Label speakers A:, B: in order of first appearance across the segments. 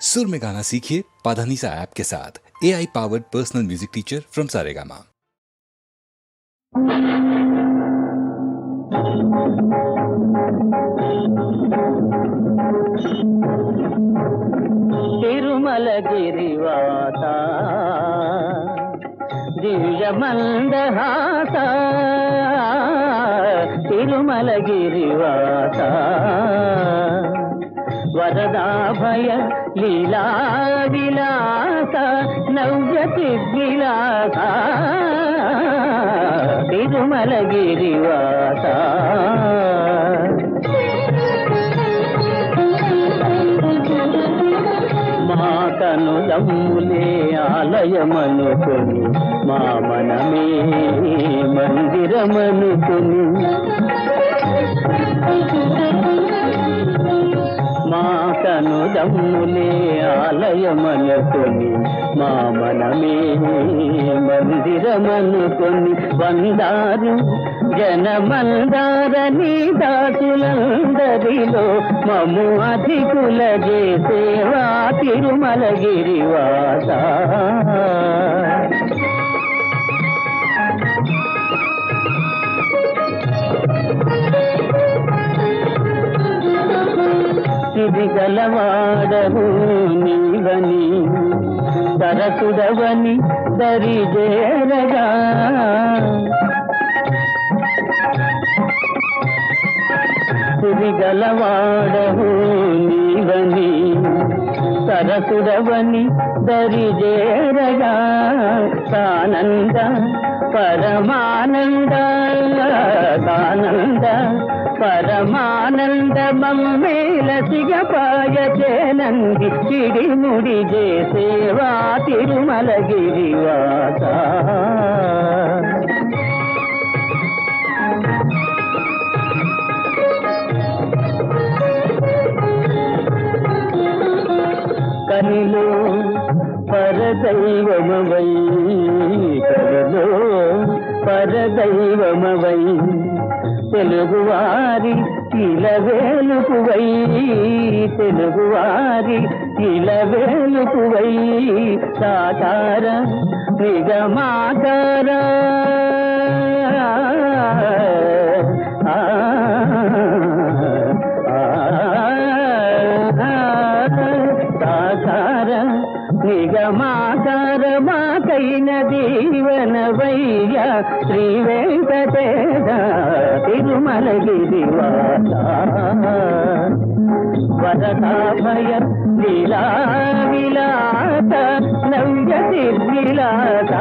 A: सुर में गाना सीखिए पाधानीसा ऐप के साथ A I powered personal music teacher from Saregama
B: తిరుమలగిరివాత దివ్యమందహాస తిరుమలగిరివాత వరదాభయ లీలా విలాస నవ్య విలాస తిరుమలగిరివాత మా కనులమ్ములే ఆలయమనుకొని మా మనమే మందిరమనుకొని మాతను దమ్ములే ఆలయమనుకొని మా మనమే మందిరమనుకొని వందారు. జనమందారని దాసులందరిలో మము అధికుల సేవా తిరుమలగిరివాస సిరిగలవాడవు నీవని. సరసుడవని దరిజేరగా సిరిగలవాడవు నీవని. సరసుడవని దరిదేరగా సానంద పరమానంద సానంద. పరమానంద మమ్మేల సిగపాయ చేనంది చిడిముడి సేవా తిరుమలగిరివాస కనిలో పరదైవమవై కనిలో పరదైవమవై తెలుగువారి ఇలవేలుపువై తెలుగువారి ఇలవేలుపువై సాకార నిగమాకార ఆ, ఆ, సాకార నిగమాకార మాకైన దీవనవయ్య శ్రీ వెంకటేశ తిరుమలగిరివాస వరదాభయ లీలా విలాస నవ్య నిర్విలాస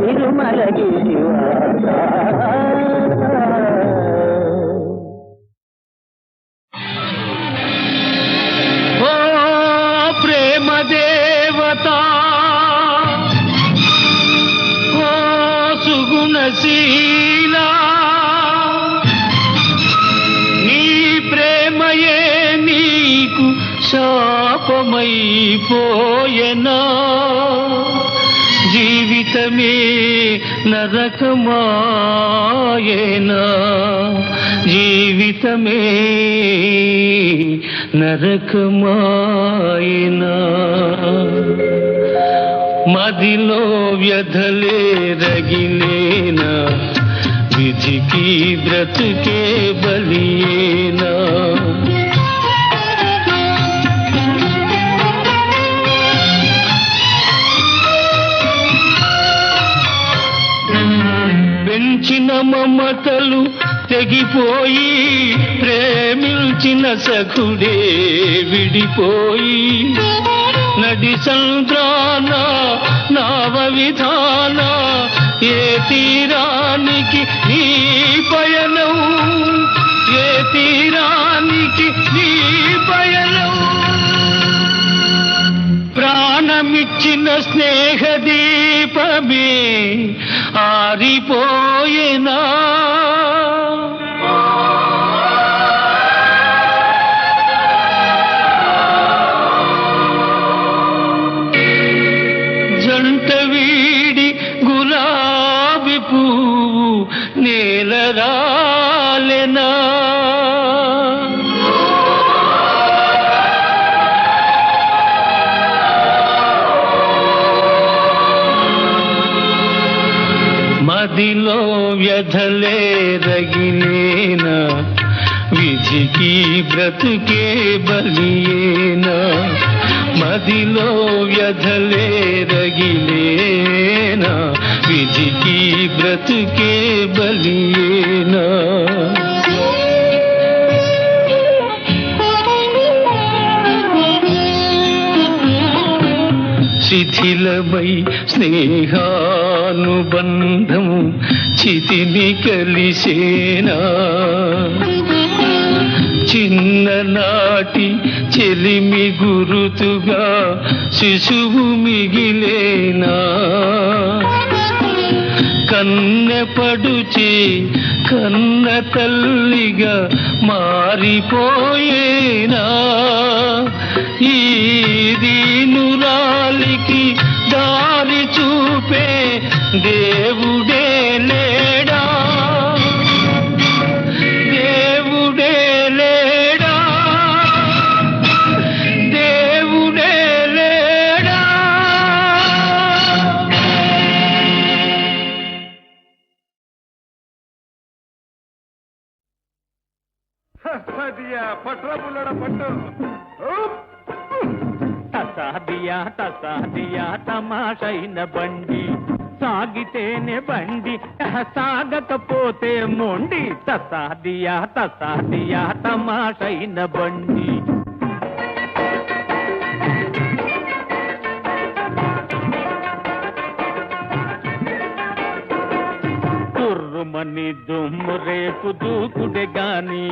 B: తిరుమలగిరివాస పోయనా? జీవితమే నరకమాయేనా? జీవితమే నరకమాయనా? మదిలో వ్యధలే రగిలేనా? విధికి బ్రతుకే బలియేనా? ప్రేమించిన మమతలు తెగిపోయి ప్రేమించిన సఖుడే విడిపోయి. నడి సంద్రాన నావ విధాన ఏ తీరానికి నీ పయనం? ఏ తీరానికి నీ పయనం? మిచ్చిన స్నేహ దీపమే ఆరిపోయేనా?
C: బ్రతుకే బలియేనా? మదిలో వ్యధలే రగిలేనా విధికి బ్రతుకే బలియేనా? శిథిలమై స్నేహానుబంధం చితిని కలిసేనా? చిన్ననాటి చెలిమి గురుతుగా శిశువు మిగిలేనా? కన్నెపడుచే కన్న తల్లిగా మారిపోయేనా? ఈ
D: తమాషైన బండి సాగితేనే బండి సాగకపోతే మొండి తసాదియా తసాదియా తమాషైన బండి. కుర్రుమని దుమ్ము రేపు దూకుడే గాని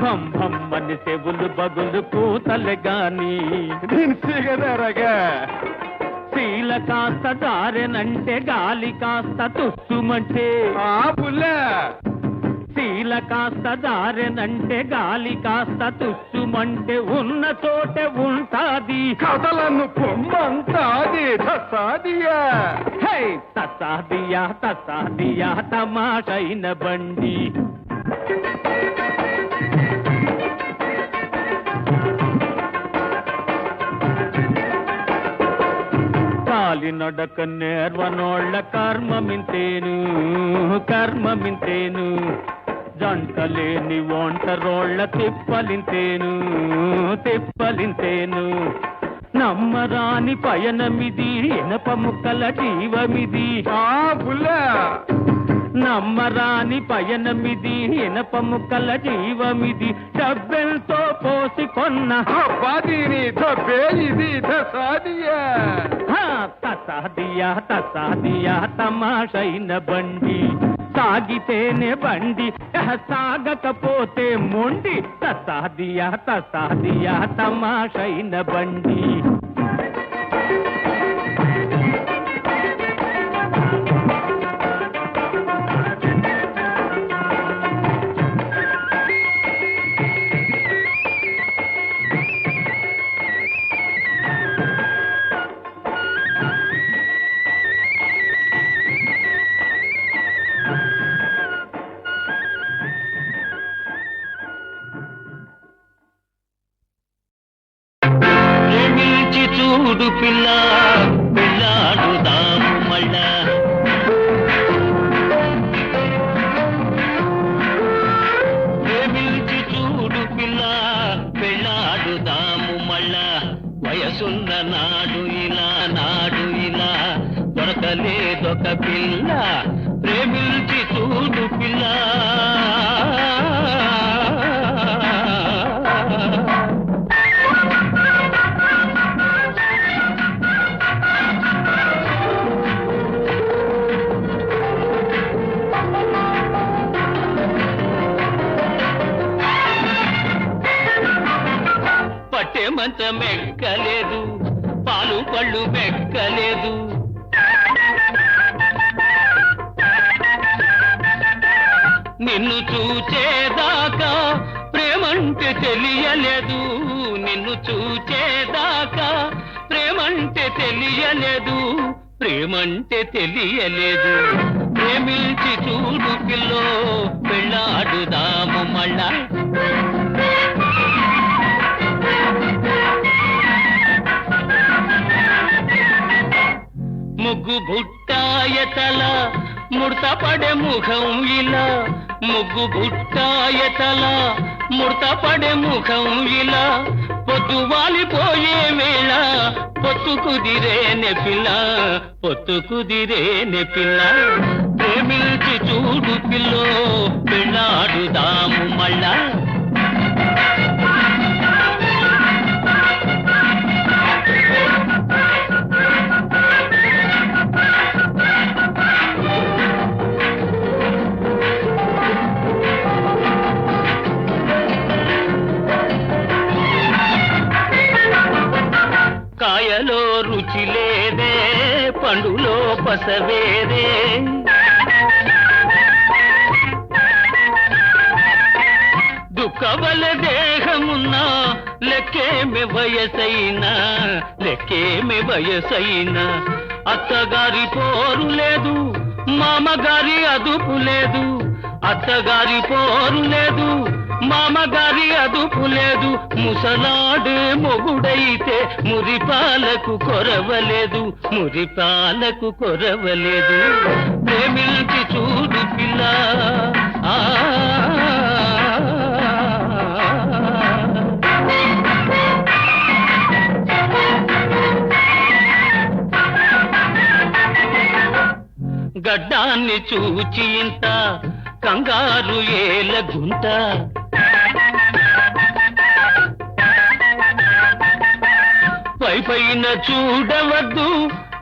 D: భమ్మని చెవులు బగులు కూతలే గాని.
E: దీని
D: శీల కాస్త దారెనంటే గాలి కాస్త తుస్సుమంటే.
E: ఆ పుల్ల.
D: శీల కాస్త దారెనంటే గాలి కాస్త తుస్సుమంటే ఉన్న చోటే ఉంటాది.
E: కథలను పొమ్మంతా అది సాదియా
D: హే తసాదియా తసాదియా తమాషైన బండి. కాలినడక నేర్వనోళ్ళ కర్మమింతేను కర్మమింతేను. జంటలేని ఒంటరోళ్ళ తిప్పలింతేను తిప్పలింతేను. నమ్మరాని పయనమిది ఎనప ముక్కల జీవమిది.
E: ఆ పుల్ల!
D: నమ్మరాని పయనమిది ఇనప ముక్కల జీవమిది డబ్బెంతో పోసి కొన్న తసాదియా? తసాదియా తమాషైన బండి. సాగితేనే బండి సాగకపోతే మొండి. తసాదియా తసాదియా తమాషైన బండి.
C: దొరకలేదొక పిల్ల ప్రేమించి చూడు పిల్ల. పట్టే మంచం ఎక్కలేదు. నిన్ను చూచేదాకా ప్రేమంటే తెలియలేదు. నిన్ను చూచేదాకా ప్రేమంటే తెలియలేదు. ప్రేమంటే తెలియలేదు. ప్రేమించి చూడు పిల్లో పెళ్ళాడుదాము మళ్ళా. ముగ్గు బుట్టాయతల
B: ముడతపడే ముఖం ఇలా ముగ్గు బుట్టాయతల ముడతపడే ముఖం ఇలా పొద్దు వాలిపోయే వేళ పొత్తు కుదిరే పిల్ల పొత్తు కుదిరే పిల్ల ప్రేమించి చూడు పిల్లో పెళ్ళాడుదాము మళ్ళా. పండులో పసవేరే. దుఃఖవల దేహమున్నా లెక్కేమి వయసైనా లెక్కేమి వయసైనా. అత్తగారి పోరు లేదు మామగారి అదుపు లేదు అత్తగారి పోరు లేదు మామగారి అదుపు లేదు. ముసలాడే మొగుడైతే మురిపాలకు కొరవలేదు. మురిపాలకు కొరవలేదు. ప్రేమించి చూడు పిల్ల. ఆ. గడ్డాన్ని చూచి ఇంత కంగారు ఏల గుంట. పై పైన చూడవద్దు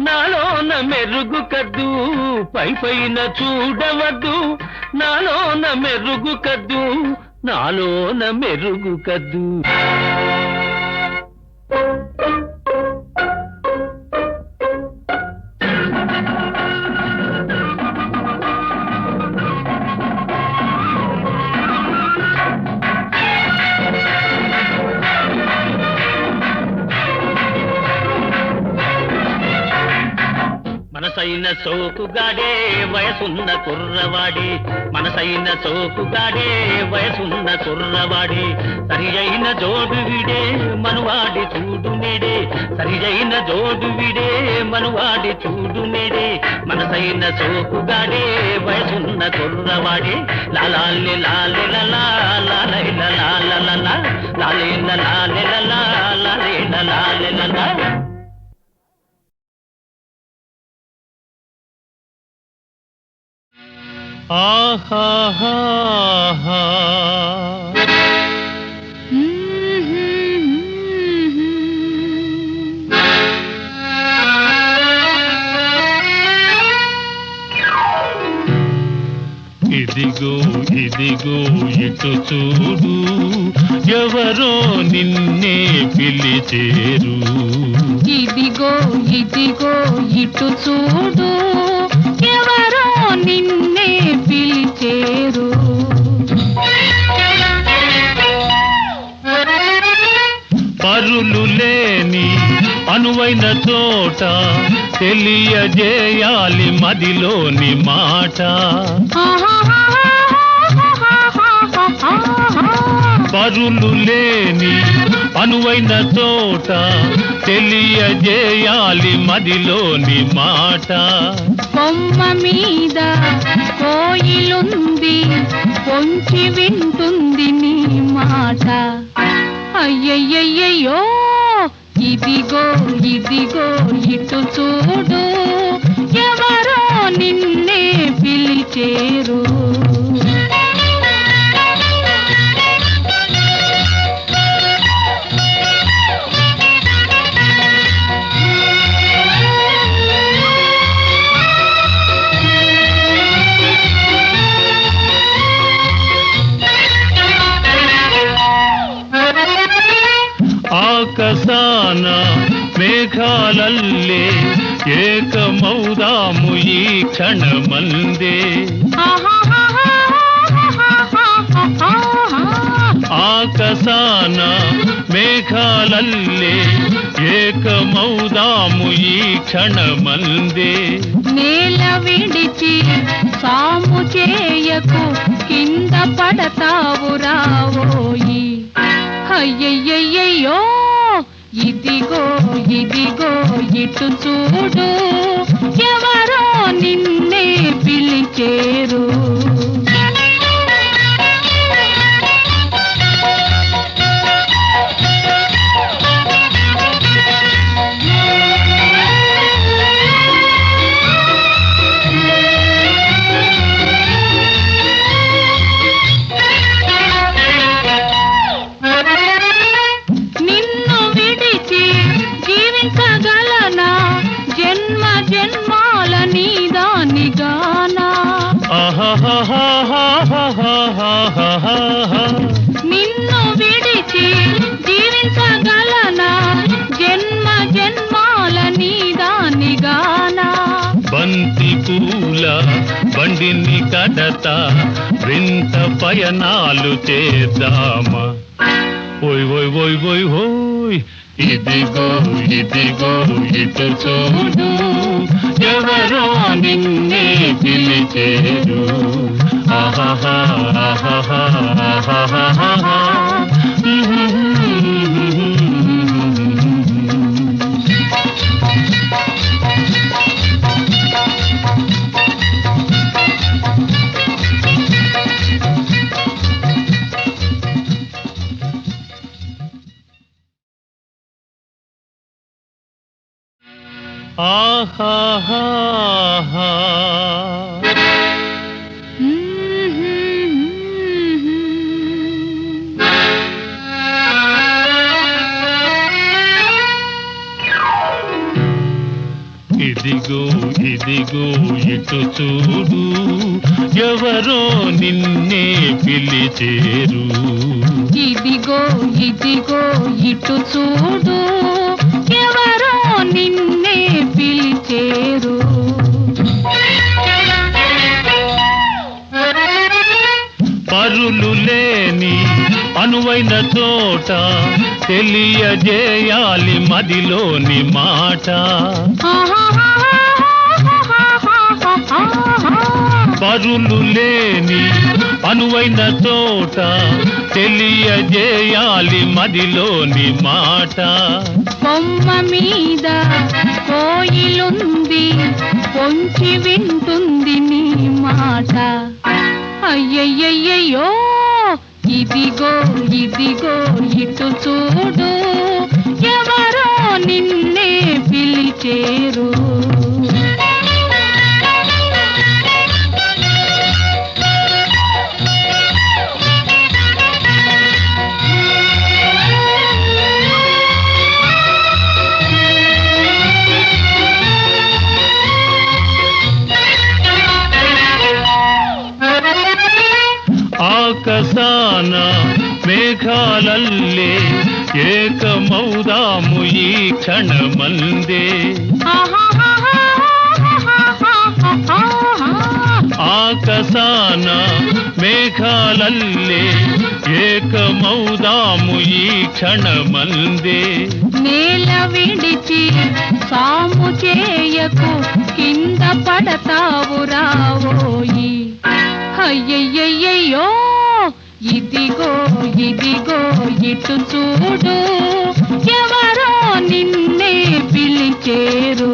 B: నాలోన మెరుగు కద్దు. పై పైన చూడవద్దు నాలోన మెరుగు కద్దు నాలోన మెరుగు కద్దు. మనసైన సోకుగాడే వయసున్న కుర్రవాడి. మనసైన సోకుగాడే వయసున్న కుర్రవాడి. సరి అయిన జోడు విడే మనువాడి చూడు నేడే సరి అయిన జోడు విడే మనువాడి చూడు నేడే మనసైన సోకుగాడే వయసున్న కుర్రవాడి. లాలాలి లాలి లలా లాలై లాల లలా లాలి లాలి లాలి లాలే ఆహా
C: ఇదిగో ఇదిగో ఇటు చూడు. ఎవరో నిన్నే పిలిచేరు.
F: ఇదిగో ఇదిగో ఇటు చూడు. ఎవరో నిన్నే పిలిచేరు.
C: పరులు లేని అనువైన చోట తెలియజేయాలి మదిలోని మాట. పరులు లేని అనువైన చోట తెలియజేయాలి మదిలోని మాట.
F: బొమ్మ మీద కోయిలుంది పొంచి వింటుంది నీ మాట. అయ్యయ్యయ్యో ఇదిగో ఇదిగో ఇటు చూడు ఎవరో నిన్నే పిలిచేరు.
C: ఆకాశాన మేఘాలల్లే ఏకమౌదాము ఈ క్షణమందే. ఆకాశాన మేఘాలల్లే ఏకమౌదాము ఈ క్షణమందే.
F: నేల విడిచి సాము చేయకు కింద పడతావు రావోయి. అయ్యయ్యయ్యో ఇదిగో ఇదిగో ఇటు చూడు. ఎవరో నిన్నే పిలిచేరు.
C: పాలు చేద్దామా? ఓయ్ ఓయ్ ఓయ్ ఓయ్ ఓయ్ ఇదిగో ఇదిగో ఇటు చూడు. ఎవరో నిన్నే పిలిచేరు. ఆహాహా ఆహాహా ఆహాహా. ఆహాహా. ఇదిగో ఇదిగో ఇటు చూడు. ఎవరో నిన్నే పిలిచేరు.
F: ఇదిగో ఇదిగో ఇటు చూడు. ఎవరో నిన్నే పిలిచేరు
C: పరులు లేని అనువైన చోట తెలియజేయాలి మదిలోని మాట. పరులు లేని అనువైన చోట తెలియజేయాలి మదిలోని మాట.
F: బొమ్మ మీద కోయిలుంది పొంచి వింటుంది నీ మాట. అయ్యయ్యయ్యో ఇదిగో ఇదిగో ఇటు చూడు ఎవరో నిన్నే పిలిచేరు.
C: ఆకాశాన మేఘాలల్లే ఏకమౌదాము ఈ క్షణమందే. ఆకాశాన మేఘాలల్లే ఏకమౌదాము ఈ క్షణమందే.
F: నేల విడిచి సాము చేయకు కింద పడతావు రావోయి అయ్యయ్యయ్యో ఇదిగో ఇదిగో ఇటు చూడు ఎవరో నిన్నే పిలిచేరు.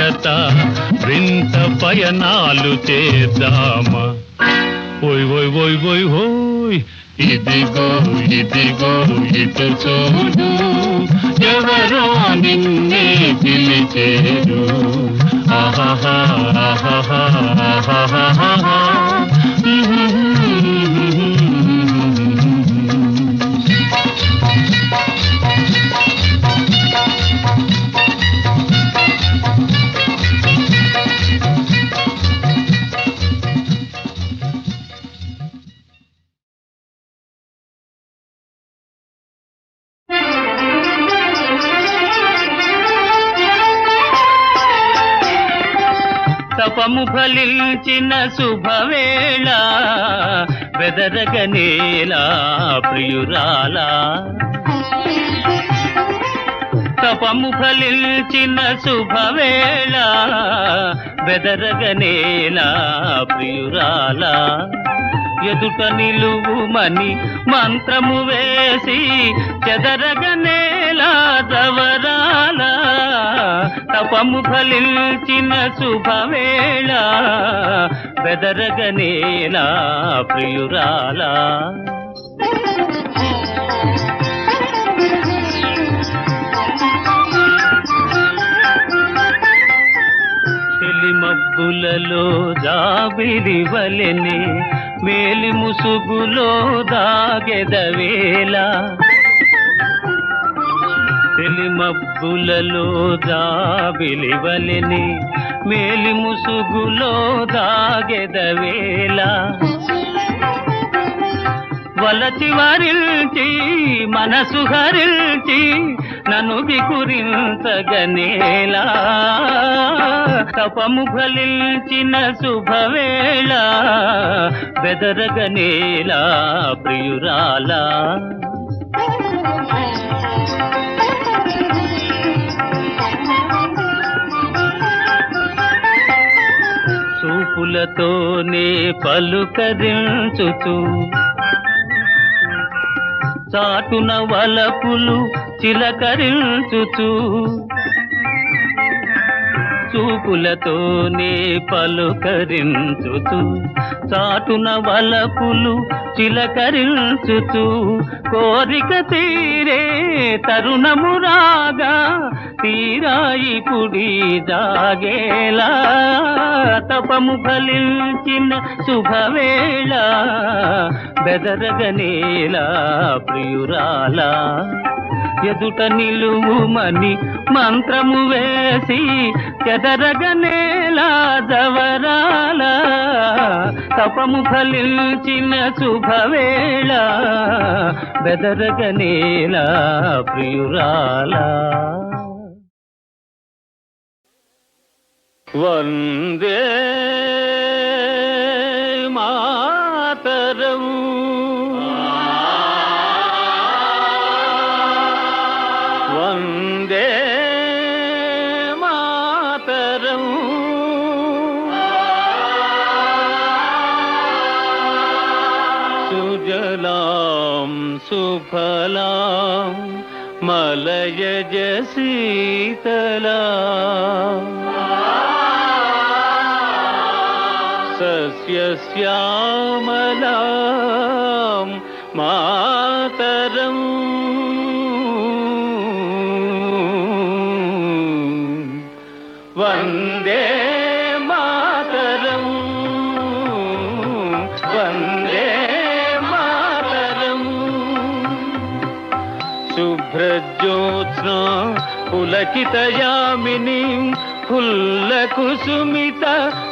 C: బండిని వింత పయనాలు చేద్దామా ఓయ్ ఓయ్ ఓయ్ ఓయ్ ఓయ్ ఇదిగో ఇదిగో ఇటు చూడు ఎవరో నిన్నే పిలిచేరు ఆహాహా ఆహాహా ఆహాహా.
B: తపము ఫలించిన శుభవేళ బెదరగనేలా ప్రియురాలా. తపము ఫలించిన శుభవేళ బెదరగనేలా ప్రియురాలా. ఎదుట నిలువుమని మంత్రము వేసి చెదరగనేలా దవరాల తపము ఫలించిన శుభవేళ బెదరగనేలా ప్రియురాల. మబ్బులలో జాబిలి వలెనే వేలి ముసుగులో దాగెదవేళ పెళ్ళి మబ్బులలో జాబిలి వలెనే మేలి ముసుగులో దాగెదవేళ వలచి వరిల్చి మనసు హరిల్చి నన్ను వికురించగనేలా తపము ఫలించిన శుభవేళ బెదరగనేలా ప్రియురాలా. చూపులతోనే పలుకరించుతూ చాటున వలపులు చిలకరించుచు చూపులతోనే పలుకరించుచు. చాటున వలపులు చిలకరించుచు. కోరిక తీరే తరుణము రాగా తీరాయి పుడి జాగేలా. తపము ఫలించిన శుభవేళ బెదరగనేలా ప్రియురాలా. ఎదుట నిలువుమని మంత్రము వేసి చెదరగనేలా జవరాల తపము ఫలించిన శుభవేళ బెదరగనేలా ప్రియురాలా. వందే సుఫలాం మలయజ శీతలా సస్యశ్యామలాం మాతరం. వందే వజ్రం పులకితయామినీం కుసుమిత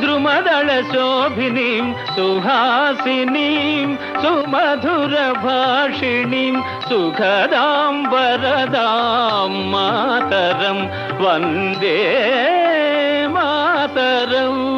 B: ద్రుమదళ శోభినీం సుహాసినీం సుమధుర భాషిణీం సుఖదాం వరదాం మాతరం వందే మాతరం.